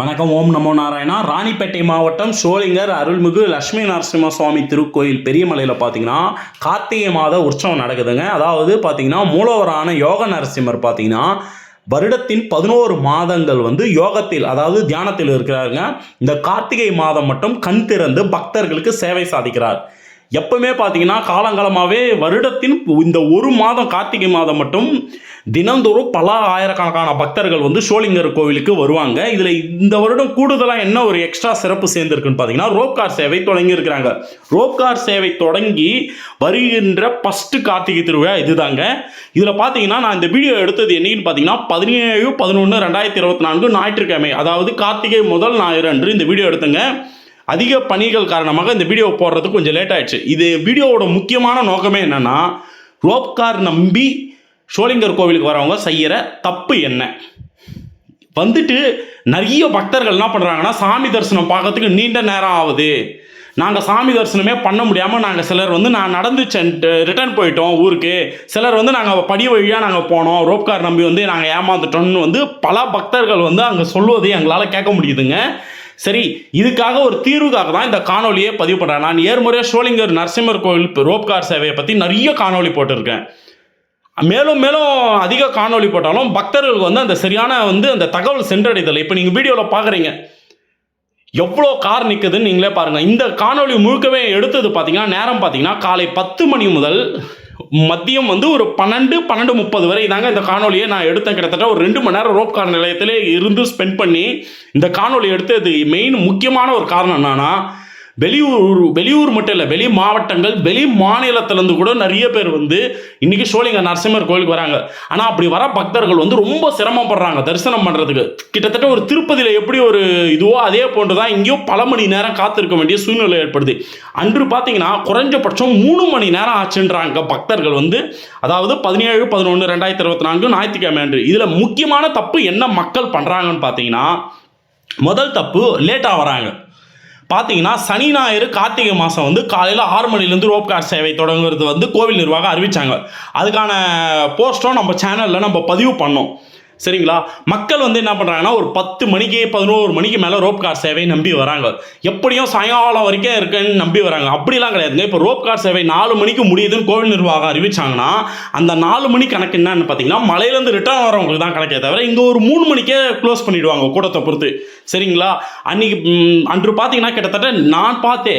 வணக்கம் ஓம் நமோ நாராயணா. ராணிப்பேட்டை மாவட்டம் சோளிங்கர் அருள்மிகு லட்சுமி நரசிம்ம சுவாமி திருக்கோயில் பெரியமலையில் பார்த்தீங்கன்னா கார்த்திகை மாத உற்சவம் நடக்குதுங்க. அதாவது பார்த்தீங்கன்னா மூலவரான யோக நரசிம்மர் பார்த்தீங்கன்னா வருடத்தின் பதினோரு மாதங்கள் வந்து யோகத்தில் அதாவது தியானத்தில் இருக்கிறாருங்க. இந்த கார்த்திகை மாதம் மட்டும் கண் திறந்து பக்தர்களுக்கு சேவை சாதிக்கிறார். எப்பவுமே பார்த்தீங்கன்னா காலங்காலமாகவே வருடத்தின் இந்த ஒரு மாதம் கார்த்திகை மாதம் மட்டும் தினந்தோறும் பல ஆயிரக்கணக்கான பக்தர்கள் வந்து சோழிங்கர் கோவிலுக்கு வருவாங்க. இதில் இந்த வருடம் கூடுதலாக என்ன ஒரு எக்ஸ்ட்ரா சிறப்பு சேர்ந்துருக்குன்னு பார்த்தீங்கன்னா ரோப் கார் சேவை தொடங்கியிருக்கிறாங்க ரோப் கார் சேவை தொடங்கி வருகின்ற ஃபஸ்ட்டு கார்த்திகை திருவிழா இதுதாங்க. இதில் பார்த்தீங்கன்னா நான் இந்த வீடியோ எடுத்தது என்னைக்குன்னு பார்த்தீங்கன்னா பதினேழு பதினொன்று ரெண்டாயிரத்தி இருபத்தி நான்கு ஞாயிற்றுக்கிழமை அதாவது கார்த்திகை முதல் ஞாயிறு அன்று இந்த வீடியோ எடுத்தேங்க. அதிக பணிகள் காரணமாக இந்த வீடியோ போடுறதுக்கு கொஞ்சம் லேட் ஆயிடுச்சு. இது வீடியோவோட முக்கியமான நோக்கமே என்னன்னா ரோப்கார் நம்பி ஷோலிங்கர் கோவிலுக்கு வரவங்க செய்கிற தப்பு என்ன? வந்துட்டு நிறைய பக்தர்கள் என்ன பண்ணுறாங்கன்னா சாமி தரிசனம் பார்க்கறதுக்கு நீண்ட நேரம் ஆகுது. நாங்கள் சாமி தரிசனமே பண்ண முடியாமல் நாங்கள் சிலர் வந்து நான் நடந்து ரிட்டர்ன் போயிட்டோம் ஊருக்கு. சிலர் வந்து நாங்கள் படி வழியாக நாங்கள் போனோம். ரோப்கார் நம்பி வந்து நாங்கள் ஏமாந்துட்டோம்னு வந்து பல பக்தர்கள் வந்து அங்கே சொல்வதை எங்களால் கேட்க முடியுதுங்க. சரி இதுக்காக ஒரு தீர்வுக்காக தான் இந்த காணொலியை பதிவு பண்ணுறேன் நான் ஏற்முறையாக ஷோலிங்கர் நரசிம்மர் கோவில் ரோப் கார் சேவையை பற்றி நிறைய காணொளி போட்டிருக்கேன். மேலும் மேலும் அதிக காணொளி போட்டாலும் பக்தர்களுக்கு வந்து அந்த சரியான வந்து அந்த தகவல் சென்றடைதல். இப்போ நீங்கள் வீடியோவில் பார்க்குறீங்க எவ்வளோ கார் நிற்குதுன்னு நீங்களே பாருங்கள் இந்த காணொளி முழுக்கவே எடுத்தது பார்த்தீங்கன்னா நேரம் பார்த்தீங்கன்னா காலை பத்து மணி முதல் மதியம் வந்து ஒரு பன்னெண்டு பன்னெண்டு முப்பது வரை தாங்க இந்த காணொலியை நான் எடுத்தேன். கிட்டத்தட்ட ஒரு ரெண்டு மணி நேரம் ரோப் கார் நிலையத்திலே இருந்து ஸ்பெண்ட் பண்ணி இந்த காணொலி எடுத்தது மெயின் முக்கியமான ஒரு காரணம் என்னன்னா வெளியூர் வெளியூர் மட்டும் இல்லை வெளி மாவட்டங்கள் வெளி மாநிலத்திலேருந்து கூட நிறைய பேர் வந்து இன்றைக்கி சோழிங்க நரசிம்மர் கோயிலுக்கு வராங்க. ஆனால் அப்படி வர பக்தர்கள் வந்து ரொம்ப சிரமப்படுறாங்க தரிசனம் பண்ணுறதுக்கு கிட்டத்தட்ட ஒரு திருப்பதியில் எப்படி ஒரு இதுவோ அதே போன்று தான் இங்கேயும் பல மணி நேரம் காத்திருக்க வேண்டிய சூழ்நிலை ஏற்படுது. அன்று பார்த்தீங்கன்னா குறைஞ்சபட்சம் மூணு மணி நேரம் ஆச்சுன்றாங்க பக்தர்கள் வந்து. அதாவது பதினேழு பதினொன்று ரெண்டாயிரத்தி இருபத்தி நான்கு ஞாயிற்றுக்கிழமை அன்று. இதில் முக்கியமான தப்பு என்ன மக்கள் பண்ணுறாங்கன்னு பார்த்தீங்கன்னா முதல் தப்பு லேட்டாக வராங்க. பார்த்தீங்கன்னா சனி ஞாயிறு கார்த்திகை மாதம் வந்து காலையில் ஆறு மணிலேருந்து ரோப் கார் சேவை தொடங்குறது வந்து கோவில் நிர்வாகம் அறிவித்தாங்க அதுக்கான போஸ்ட்டும் நம்ம சேனலில் நம்ம பதிவு பண்ணோம். சரிங்களா? மக்கள் வந்து என்ன பண்ணுறாங்கன்னா ஒரு பத்து மணிக்கு பதினோரு மணிக்கு மேலே ரோப் கார் சேவை நம்பி வராங்க. எப்படியும் சாயங்காலம் வரைக்கும் இருக்குன்னு நம்பி வராங்க. அப்படிலாம் கிடையாதுங்க. இப்போ ரோப் கார் சேவை நாலு மணிக்கு முடியுதுன்னு கோவில் நிர்வாகம் அறிவிச்சாங்கன்னா அந்த நாலு மணி கணக்கு என்னன்னு பார்த்தீங்கன்னா மலையிலேருந்து ரிட்டர்ன் வரவங்களுக்கு தான் கணக்கே தவிர இங்கே ஒரு மூணு மணிக்கே க்ளோஸ் பண்ணிவிடுவாங்க கூட்டத்தை பொறுத்து. சரிங்களா? அன்னைக்கு அன்று பார்த்தீங்கன்னா கிட்டத்தட்ட நான் பார்த்தே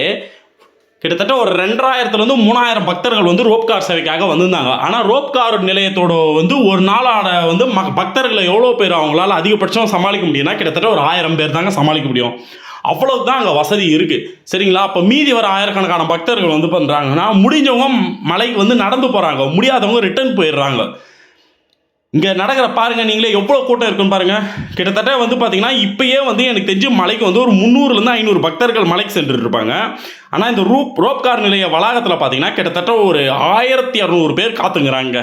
கிட்டத்தட்ட ஒரு ரெண்டாயிரத்துலேருந்து மூணாயிரம் பக்தர்கள் வந்து ரோப் கார் சேவைக்காக வந்திருந்தாங்க. ஆனால் ரோப் கார் நிலையத்தோட வந்து ஒரு நாளான வந்து ம பக்தர்களை எவ்வளோ பேர் அவங்களால அதிகபட்சம் சமாளிக்க முடியும்னா கிட்டத்தட்ட ஒரு ஆயிரம் பேர் தாங்க சமாளிக்க முடியும். அவ்வளவு தான் அங்கே வசதி இருக்குது சரிங்களா? அப்போ மீதி வர ஆயிரக்கணக்கான பக்தர்கள் வந்து பண்ணுறாங்கன்னா முடிஞ்சவங்க மலைக்கு வந்து நடந்து போகிறாங்க முடியாதவங்க ரிட்டர்ன் போயிடுறாங்க. இங்கே நடக்கிற பாருங்கள் நீங்களே எவ்வளோ கூட்டம் இருக்குன்னு பாருங்கள் கிட்டத்தட்ட வந்து பார்த்தீங்கன்னா இப்போயே வந்து எனக்கு தெரிஞ்சு மலைக்கு வந்து ஒரு முந்நூறுலேருந்து ஐநூறு பக்தர்கள் மலைக்கு சென்று இருப்பாங்க ஆனால் இந்த ரூப் ரோப்கார் நிலைய வளாகத்தில் பார்த்தீங்கன்னா கிட்டத்தட்ட ஒரு ஆயிரத்தி இரநூறு பேர் காத்துங்கிறாங்க.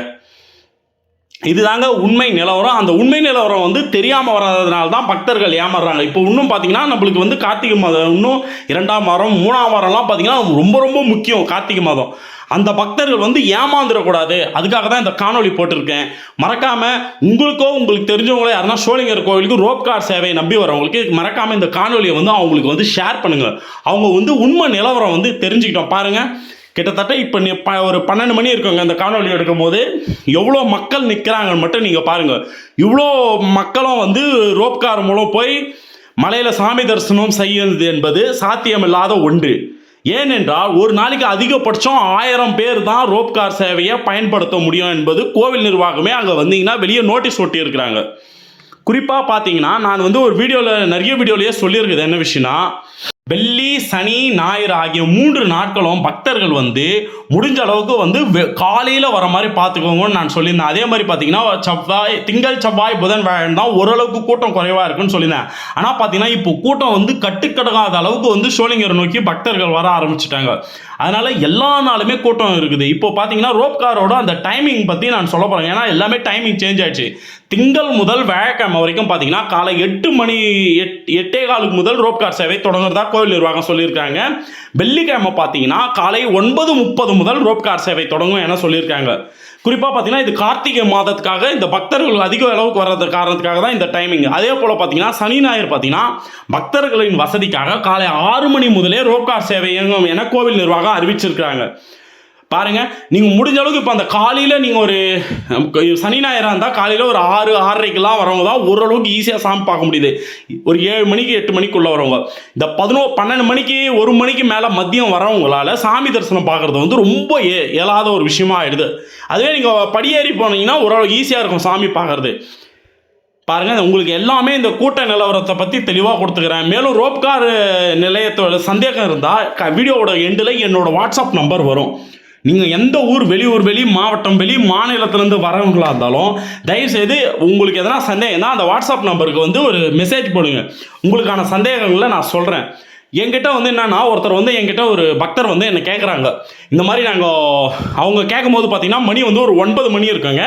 இதுதாங்க உண்மை நிலவரம். அந்த உண்மை நிலவரம் வந்து தெரியாமல் வராததுனால தான் பக்தர்கள் ஏமாறுறாங்க. இப்போ இன்னும் பார்த்தீங்கன்னா நம்மளுக்கு வந்து கார்த்திகை மாதம் இன்னும் இரண்டாம் வாரம் மூணாம் வாரம்லாம் பார்த்தீங்கன்னா ரொம்ப ரொம்ப முக்கியம் கார்த்திகை மாதம். அந்த பக்தர்கள் வந்து ஏமாந்துடக்கூடாது. அதுக்காக தான் இந்த காணொலி போட்டிருக்கேன். மறக்காமல் உங்களுக்கோ உங்களுக்கு தெரிஞ்சவங்களோ யாருன்னா சோழிங்கர் கோவிலுக்கு ரோப் கார் சேவையை நம்பி வரவங்களுக்கு மறக்காமல் இந்த காணொலியை வந்து அவங்களுக்கு வந்து ஷேர் பண்ணுங்கள் அவங்க வந்து உண்மை நிலவரம் வந்து தெரிஞ்சுக்கிட்டோம். பாருங்கள் கிட்டத்தட்ட இப்போ நீ ப ஒரு பன்னெண்டு மணி இருக்குங்க இந்த காணொலி எடுக்கும் போது எவ்வளோ மக்கள் நிற்கிறாங்கன்னு மட்டும் நீங்கள் பாருங்கள் இவ்வளோ மக்களும் வந்து ரோப்கார் மூலம் போய் மலையில் சாமி தரிசனம் செய்யுது என்பது சாத்தியமில்லாத ஒன்று. ஏனென்றால் ஒரு நாளைக்கு அதிகபட்சம் ஆயிரம் பேர் தான் ரோப்கார் சேவையை பயன்படுத்த முடியும் என்பது கோவில் நிர்வாகமே அங்கே வந்தீங்கன்னா வெளியே நோட்டீஸ் ஒட்டியிருக்கிறாங்க. குறிப்பாக பார்த்தீங்கன்னா நான் வந்து ஒரு வீடியோவில் நிறைய வீடியோலேயே சொல்லியிருக்குது என்ன விஷயம்னா வெள்ளி சனி ஞாயிறு ஆகிய மூன்று நாட்களும் பக்தர்கள் வந்து முடிஞ்ச அளவுக்கு வந்து காலையில் வர மாதிரி பார்த்துக்கோங்கன்னு நான் சொல்லியிருந்தேன். அதே மாதிரி பார்த்தீங்கன்னா செவ்வாய் திங்கள் செவ்வாய் புதன் வியாழன் தான் ஓரளவுக்கு கூட்டம் குறைவாக இருக்குன்னு சொல்லியிருந்தேன். ஆனால் பார்த்தீங்கன்னா இப்போ கூட்டம் வந்து கட்டுக்கடங்காத அளவுக்கு வந்து சோழிங்கரை நோக்கி பக்தர்கள் வர ஆரம்பிச்சிட்டாங்க. அதனால் எல்லா நாளுமே கூட்டம் இருக்குது. இப்போ பார்த்தீங்கன்னா ரோப்காரோட அந்த டைமிங் பற்றி நான் சொல்ல போகிறேன் ஏன்னா எல்லாமே டைமிங் சேஞ்ச் ஆயிடுச்சு. திங்கள் முதல் வியாழக்கிழமை வரைக்கும் பார்த்தீங்கன்னா காலை எட்டு மணி எட் எட்டே காலுக்கு முதல் ரோப் கார் சேவை தொடங்குறதா கோவில் நிர்வாகம் சொல்லியிருக்காங்க. வெள்ளிக்கிழமை பார்த்தீங்கன்னா காலை ஒன்பது முப்பது முதல் ரோப் கார் சேவை தொடங்கும் என சொல்லியிருக்காங்க. குறிப்பாக பார்த்தீங்கன்னா இது கார்த்திகை மாதத்துக்காக இந்த பக்தர்கள் அதிக அளவுக்கு வர்றது காரணத்துக்காக தான் இந்த டைமிங் அதே போல் பார்த்தீங்கன்னா சனி ஞாயிறு பார்த்தீங்கன்னா பக்தர்களின் வசதிக்காக காலை ஆறு மணி முதலே ரோப்கார் சேவை இயங்கும் என கோவில் நிர்வாகம் அறிவிச்சிருக்கிறாங்க. பாருங்கள் நீங்கள் முடிஞ்ச அளவுக்கு இப்போ அந்த காலையில் நீங்கள் ஒரு சனி ஞாயிறாக இருந்தால் காலையில் ஒரு ஆறு ஆறரைக்கெல்லாம் வரவங்க தான் ஓரளவுக்கு ஈஸியாக சாமி பார்க்க முடியுது. ஒரு ஏழு மணிக்கு எட்டு மணிக்குள்ளே வரவங்க. இந்த பதினோ பன்னெண்டு மணிக்கு ஒரு மணிக்கு மேலே மதியம் வரவங்களால சாமி தரிசனம் பார்க்குறது வந்து ரொம்ப ஏ இயலாத ஒரு விஷயமா ஆயிடுது. அதுவே நீங்கள் படியேறி போனீங்கன்னா ஓரளவுக்கு ஈஸியாக இருக்கும் சாமி பார்க்குறது. பாருங்கள் உங்களுக்கு எல்லாமே இந்த கூட்ட நிலவரத்தை பற்றி தெளிவாக கொடுத்துக்கிறேன். மேலும் ரோப்கார் நிலையத்தோட சந்தேகம் இருந்தால் க வீடியோவோட எண்டில் என்னோடய வாட்ஸ்அப் நம்பர் வரும். நீங்கள் எந்த ஊர் வெளியூர் வெளி மாவட்டம் வெளி மாநிலத்திலேருந்து வரவங்களா இருந்தாலும் தயவுசெய்து உங்களுக்கு எதனா சந்தேகம்னா அந்த வாட்ஸ்அப் நம்பருக்கு வந்து ஒரு மெசேஜ் போடுங்க. உங்களுக்கான சந்தேகங்களை நான் சொல்கிறேன் என்கிட்ட வந்து என்னன்னா ஒருத்தர் வந்து என்கிட்ட ஒரு பக்தர் வந்து என்னை கேட்குறாங்க இந்த மாதிரி நாங்கள் அவங்க கேட்கும்போது பார்த்தீங்கன்னா மணி வந்து ஒரு ஒன்பது மணி இருக்குங்க.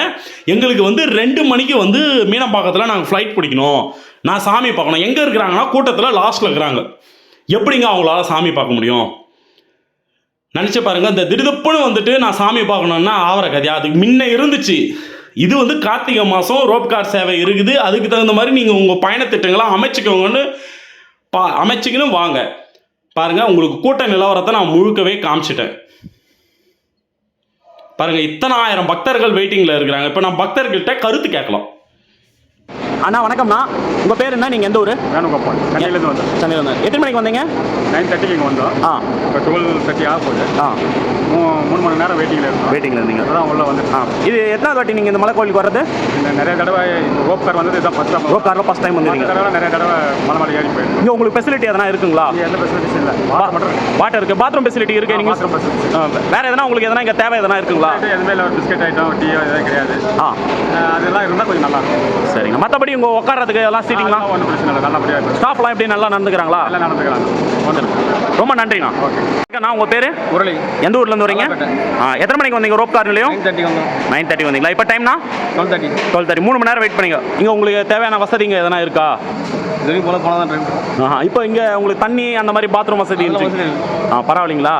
எங்களுக்கு வந்து ரெண்டு மணிக்கு வந்து மீனம்பாக்கத்தில் நாங்கள் ஃப்ளைட் பிடிக்கணும். நான் சாமி பார்க்கணும். எங்கே இருக்கிறாங்கன்னா கூட்டத்தில் லாஸ்ட்டில் இருக்கிறாங்க. எப்படிங்க அவங்களால சாமி பார்க்க முடியும்? நினச்சி பாருங்க இந்த திடுதுப்புன்னு வந்துட்டு நான் சாமி பார்க்கணுன்னா ஆவர கதையா அதுக்கு முன்ன இருந்துச்சு. இது வந்து கார்த்திகை மாதம் ரோப் கார் சேவை இருக்குது. அதுக்கு தகுந்த மாதிரி நீங்கள் உங்கள் பயணத்திட்டங்களை அமைச்சுக்கோங்கன்னு பா அமைச்சிக்கணும் வாங்க. பாருங்கள் உங்களுக்கு கூட்ட நிலவரத்தை நான் முழுக்கவே காமிச்சிட்டேன். பாருங்கள் இத்தனை ஆயிரம் பக்தர்கள் வெயிட்டிங்கில் இருக்கிறாங்க. இப்போ நான் பக்தர்கள்ட்ட கருத்து கேட்கலாம். அண்ணா வணக்கம்ண்ணா உங்கள் பேர் என்ன? நீங்கள் எந்த ஊர்? வேணுகோபால். சென்னையிலேருந்து வந்தோம் சென்னையில் வந்து எத்தனை மணிக்கு வந்தீங்க? நைன் தேர்ட்டிக்கு இங்கே வந்தோம். ஆ. இப்போ டுவெல் தேர்ட்டி ஆக போகுது. ஆ. மூ- மூணு மணி நேரம் வெயிட்டிங்கில் இருக்கோம் வெயிட்டிங்கில் இருந்தீங்க. அதான் உள்ள வந்து. ஆ. இது எத்தனாவது வாட்டி நீங்கள் இந்த மலை கோயிலுக்கு வர்றது? இந்த நிறைய தடவை ரோப் கார் வந்தது இதான் ஃபஸ்ட் ரோப் காரில் ஃபஸ்ட் டைம் வந்துருக்கீங்க தடவை நிறைய தடவை மலை மலை ஏறி போயிருக்கு இங்கே உங்களுக்கு ஃபெசிலிட்டி எதனா இருக்குங்களா? எந்த ஃபெசிலிட்டிஸ் இல்லை. வாட்டர் மட்டும் இருக்கு. வாட்டர் இருக்குது பாத்ரூம் ஃபெசிலிட்டி இருக்குது நீங்கள் வேறு எதனா உங்களுக்கு எதனா இங்கே தேவை எதனா இருக்குங்களா? எதுவுமே இல்லை. பிஸ்கட் ஐட்டம் டீ எதுவும் கிடையாது. ஆ. அதெல்லாம் இருந்தால் கொஞ்சம் நல்லா இருக்கும். சரிங்க. மற்றபடி உங்கள் உட்காரத்துக்கு எல்லாம் சீட்டிங்லாம் ஒன்றும் பிரச்சனை இல்லை. நல்லபடியாக இருக்கும் ஸ்டாஃப்லாம் எப்படி நல்லா நடந்துக்கிறாங்களா? எல்லாம் நடந்துக்கிறாங்க. ரொம்ப நன்றிண்ணா. ஓகே. அண்ணா உங்கள் பேர்? முரளி. எந்த ஊர்லேருந்து வரீங்க? எத்தனை மணிக்கு வந்தீங்க? ரோப் கார் நிலையம் நைன் நைன் தேர்ட்டி வந்தீங்களா? இப்போ டைம்னா டுவெல் தேர்ட்டி டுவெல் தேர்ட்டி மூணு மணி நேரம் வெயிட் பண்ணீங்க. இங்கே உங்களுக்கு தேவையான வசதிங்க எதனா இருக்கா? இது வரைக்கும் போல போனால் தான் ட்ரெயின் ஆஹா இப்போ இங்கே உங்களுக்கு தண்ணி அந்த மாதிரி பாத்ரூம் வசதி ஆ பரவாயில்லைங்களா?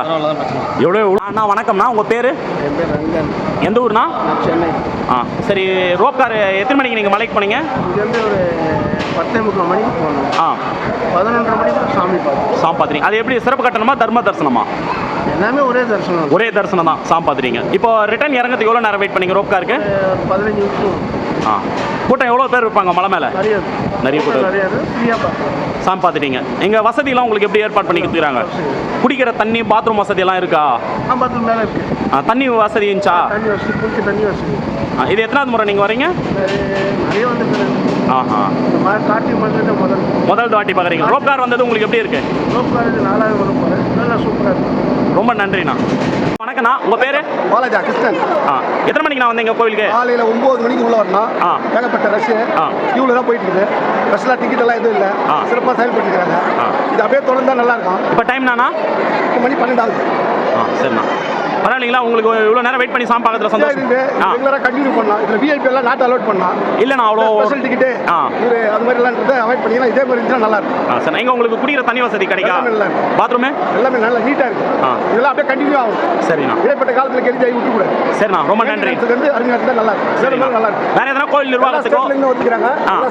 எவ்வளோ அண்ணா வணக்கம்ண்ணா. உங்கள் பேர்? என் பேர் ரங்கன். எந்த ஊர்னா சென்னை. ஆ சரி ரோப் கார் எத்தனை மணிக்கு நீங்கள் மலைக்கு போனீங்க? இங்கேருந்து ஒரு பத்தே முக்கால் மணிக்கு போகணும் ஆ. பதினொன்றரை மணிக்கு சாமி பார்த்தோம் சாம் பார்த்துறீங்க. அது எப்படி சிறப்பு கட்டணமா தர்ம தரிசனமா? எல்லாமே ஒரே தரிசனம் ஒரே தரிசனம் தான் சாம் பார்த்துறீங்க. இப்போ ரிட்டர்ன் இறங்கறதுக்கு எவ்வளோ நேரம் வெயிட் பண்ணீங்க ரோப் காருக்கு? பதினஞ்சு நிமிஷம். ஆ. கூட்டம் எவ்வளோ பேர் இருப்பாங்க மலை மேலே? நிறைய கூட்டம். சாம் பார்த்துட்டீங்க. எங்கள் வசதிலாம் உங்களுக்கு எப்படி ஏற்பாடு பண்ணி கொடுத்துறாங்க குடிக்கிற தண்ணி பாத்ரூம் வசதியெல்லாம் இருக்கா? ஆ தண்ணி வசதி இருந்துச்சா? தண்ணி வசதி குளிக்க தண்ணி வசதி. ஆ, இது எத்தனாவது முறை நீங்கள் வரீங்க? ஆஹா. முதல். வாட்டி பார்க்குறீங்க. ரோப் கார் வந்தது உங்களுக்கு எப்படி இருக்கு? நல்லா சூப்பராக இருக்கும் ரொம்ப நன்றிண்ணா. வணக்கண்ணா உங்கள் பேர்? பாலாஜா கிருஷ்ணன் ஆ. எத்தனை மணிக்கு நான் வந்தீங்க கோவிலுக்கு? காலையில் ஒம்பது மணிக்கு உள்ள வரணும் ஆ. ஏகப்பட்ட ரஷ் ஆ. கியூவில் தான் போயிட்டு இருக்குது. ரஷ்லாம் டிக்கெட் எல்லாம் எதுவும் இல்லை. ஆ. சிறப்பாக செயல்பட்டுருக்காங்க ஆ. இது அப்படியே தொடர்ந்தா நல்லா இருக்கும். இப்போ டைம் நானா எட்டு மணி பன்னெண்டாவது. ஆ சரிண்ணா. பரவாயில்லைங்களா? உங்களுக்கு இவ்வளோ நேரம் வெயிட் பண்ணி சாம் பார்க்கறதுல சந்தோஷம். ரெகுலராக கண்டினியூ பண்ணலாம். இதில் விஐபி எல்லாம் நாட் அலோட் பண்ணலாம். இல்லைண்ணா அவ்வளோ ஸ்பெஷல் டிக்கெட்டு ஆ. இது அது மாதிரி எல்லாம் அவாய்ட் பண்ணிங்கன்னா இதே மாதிரி இருந்துச்சுன்னா நல்லா இருக்கும். ஆ சரி. எங்க உங்களுக்கு குடிக்கிற தண்ணி வசதி கிடைக்கா? இருக்கு. பாத்ரூமு எல்லாமே நல்லா நீட்டாக இருக்கு ஆ. இதெல்லாம் அப்படியே கண்டினியூ ஆகும். சரிண்ணா. இடைப்பட்ட காலத்தில் கெரிஞ்சாகி விட்டுக்கூடாது சரிண்ணா. ரொம்ப நன்றி. வந்து அருமையாக நல்லா இருக்கும். சரிண்ணா. நல்லா இருக்கும். வேற எதனா கோயில் நிர்வாகத்துக்கோ. எல்லா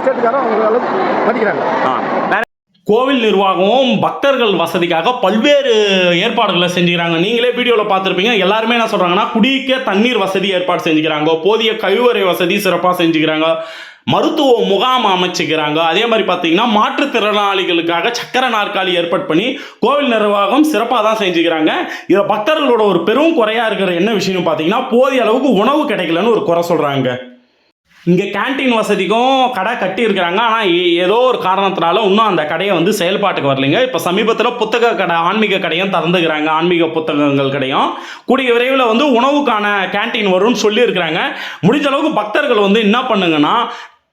ஸ்டேட்டுக்காரும் அவங்க அளவுக்கு மதிக்கிறாங்க. ஆ. கோவில் நிர்வாகமும் பக்தர்கள் வசதிக்காக பல்வேறு ஏற்பாடுகளை செஞ்சுக்கிறாங்க. நீங்களே வீடியோவில் பார்த்துருப்பீங்க. எல்லாருமே என்ன சொல்கிறாங்கன்னா குடிக்க தண்ணீர் வசதி ஏற்பாடு செஞ்சுக்கிறாங்க. போதிய கழிவறை வசதி சிறப்பாக செஞ்சுக்கிறாங்க. மருத்துவ முகாம் அமைச்சுக்கிறாங்க. அதே மாதிரி பார்த்தீங்கன்னா மாற்றுத்திறனாளிகளுக்காக சக்கர நாற்காலி ஏற்பாடு பண்ணி கோவில் நிர்வாகம் சிறப்பாக தான் செஞ்சுக்கிறாங்க. இதில் பக்தர்களோட ஒரு பெரும் குறையாக இருக்கிற என்ன விஷயம்னு பார்த்தீங்கன்னா போதிய அளவுக்கு உணவு கிடைக்கலன்னு ஒரு குறை சொல்கிறாங்க இங்கே கேண்டீன் வசதிக்கும் கடை கட்டியிருக்கிறாங்க. ஆனால் ஏதோ ஒரு காரணத்தினால இன்னும் அந்த கடையை வந்து செயல்பாட்டுக்கு வரலைங்க. இப்போ சமீபத்தில் புத்தக கடை ஆன்மீக கடையும் திறந்துக்கிறாங்க. ஆன்மீக புத்தகங்கள் கடையும். கூடிய விரைவில் வந்து உணவுக்கான கேண்டீன் வரும்னு சொல்லியிருக்கிறாங்க. முடிஞ்ச அளவுக்கு பக்தர்கள் வந்து என்ன பண்ணுங்கன்னா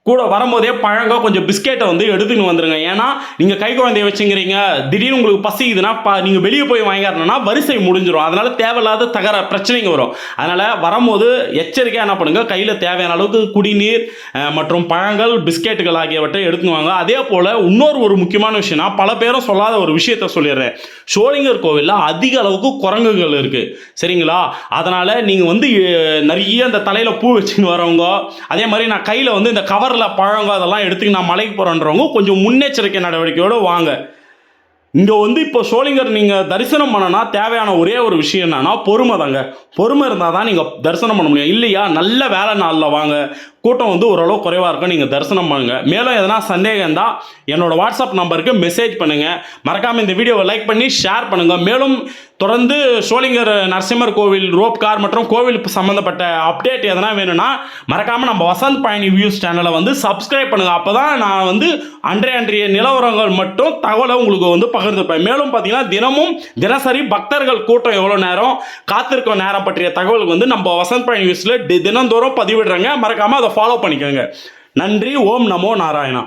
கூட வரும்போதே பழங்க கொஞ்சம் பிஸ்கெட்டை வந்து எடுத்துன்னு வந்துருங்க. ஏன்னா நீங்கள் கை குழந்தைய வச்சுங்கிறீங்க திடீர்னு உங்களுக்கு பசிக்குதுன்னா ப நீங்கள் வெளியே போய் வாங்கிடணும்னா வரிசை முடிஞ்சிடும் அதனால் தேவையில்லாத தகர பிரச்சனைங்க வரும். அதனால் வரும்போது எச்சரிக்கையாக என்ன பண்ணுங்கள் கையில் தேவையான அளவுக்கு குடிநீர் மற்றும் பழங்கள் பிஸ்கெட்டுகள் ஆகியவற்றை எடுத்துன்னுவாங்க அதே போல் இன்னொரு ஒரு முக்கியமான விஷயம்னா பல பேரும் சொல்லாத ஒரு விஷயத்த சொல்லிடுறேன். சோழிங்கர் கோவிலில் அதிக அளவுக்கு குரங்குகள் இருக்குது சரிங்களா? அதனால் நீங்கள் வந்து நிறைய அந்த தலையில் பூ வச்சுன்னு வரவங்க அதே மாதிரி நான் கையில் வந்து இந்த கவர் கவரில் பழங்க அதெல்லாம் எடுத்துக்கு நான் மலைக்கு போகிறேன்றவங்க கொஞ்சம் முன்னெச்சரிக்கை நடவடிக்கையோடு வாங்க. இங்கே வந்து இப்போ சோழிங்கர் நீங்கள் தரிசனம் பண்ணனா தேவையான ஒரே ஒரு விஷயம் என்னன்னா பொறுமை தாங்க. பொறுமை இருந்தால் தான் நீங்கள் தரிசனம் பண்ண முடியும். இல்லையா? நல்ல வேலை நாளில் வாங்க. கூட்டம் வந்து ஓரளவு குறைவாக இருக்கும். நீங்கள் தரிசனம் பண்ணுங்கள் மேலும் எதனா சந்தேகம் இருந்தால் என்னோடய வாட்ஸ்அப் நம்பருக்கு மெசேஜ் பண்ணுங்கள் மறக்காமல் இந்த வீடியோவை லைக் பண்ணி ஷேர் பண்ணுங்கள் மேலும் தொடர்ந்து சோளிங்கர் நரசிம்மர் கோவில் ரோப் கார் மற்றும் கோவில் சம்மந்தப்பட்ட அப்டேட் எதனா வேணும்னா மறக்காமல் நம்ம வசந்த் பயணி வியூஸ் சேனலை வந்து சப்ஸ்கிரைப் பண்ணுங்கள் அப்போ தான் நான் வந்து அன்றைய அன்றைய நிலவரங்கள் மட்டும் தகவலை உங்களுக்கு வந்து பகிர்ந்துப்பேன். மேலும் பார்த்தீங்கன்னா தினமும் தினசரி பக்தர்கள் கூட்டம் எவ்வளோ நேரம் காத்திருக்கும் நேரம் பற்றிய தகவலுக்கு வந்து நம்ம வசந்த் பயணி வியூஸில் தினந்தோறும் பதிவிடுறேங்க. மறக்காமல் அதை ஃபாலோ பண்ணிக்கோங்க. நன்றி ஓம் நமோ நாராயணா.